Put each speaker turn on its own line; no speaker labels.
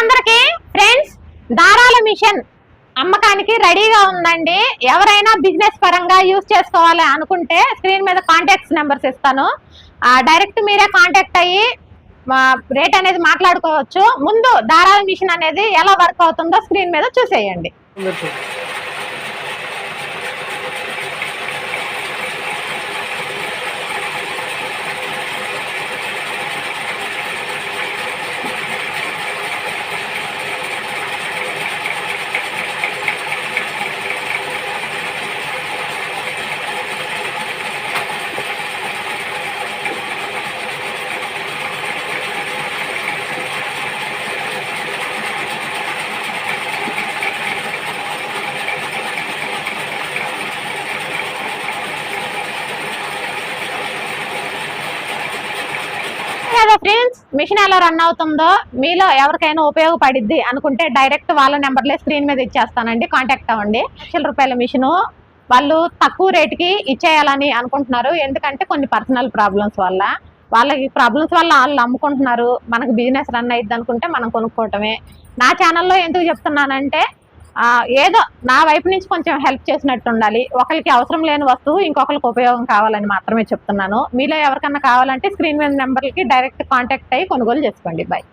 అందరికి friends దారాల machine అమ్మకానికి రెడీగా ఉందండి. ఎవరైనా బిజినెస్ పరంగా యూజ్ చేసుకోవాలి అనుకుంటే స్క్రీన్ మీద కాంటాక్ట్స్ నెంబర్స్ ఇస్తాను. డైరెక్ట్ మీరే కాంటాక్ట్ అయ్యి రేట్ అనేది మాట్లాడుకోవచ్చు. ముందు దారాల మిషన్ అనేది ఎలా వర్క్ అవుతుందో స్క్రీన్ మీద చూసేయండి. కదా ఫ్రెండ్స్ మిషన్ ఎలా రన్ అవుతుందో మీలో ఎవరికైనా ఉపయోగపడిద్ది అనుకుంటే డైరెక్ట్ వాళ్ళ నెంబర్లే స్క్రీన్ మీద ఇచ్చేస్తానండి కాంటాక్ట్ అవ్వండి. లక్షల రూపాయల మిషన్ వాళ్ళు తక్కువ రేటుకి ఇచ్చేయాలని అనుకుంటున్నారు. ఎందుకంటే కొన్ని పర్సనల్ ప్రాబ్లమ్స్ వల్ల వాళ్ళకి ప్రాబ్లమ్స్ వల్ల వాళ్ళు అమ్ముకుంటున్నారు మనకు బిజినెస్ రన్ అయ్యిద్ది అనుకుంటే మనం కొనుక్కోవటమే. నా ఛానల్లో ఎందుకు చెప్తున్నానంటే ఏదో నా వైపు నుంచి కొంచెం హెల్ప్ చేసినట్టు ఉండాలి. ఒకరికి అవసరం లేని వస్తువు ఇంకొకరికి ఉపయోగం కావాలని మాత్రమే చెప్తున్నాను. మీలో ఎవరికన్నా కావాలంటే స్క్రీన్ మీద నెంబర్కి డైరెక్ట్ కాంటాక్ట్ అయ్యి కొనుగోలు చేసుకోండి. బాయ్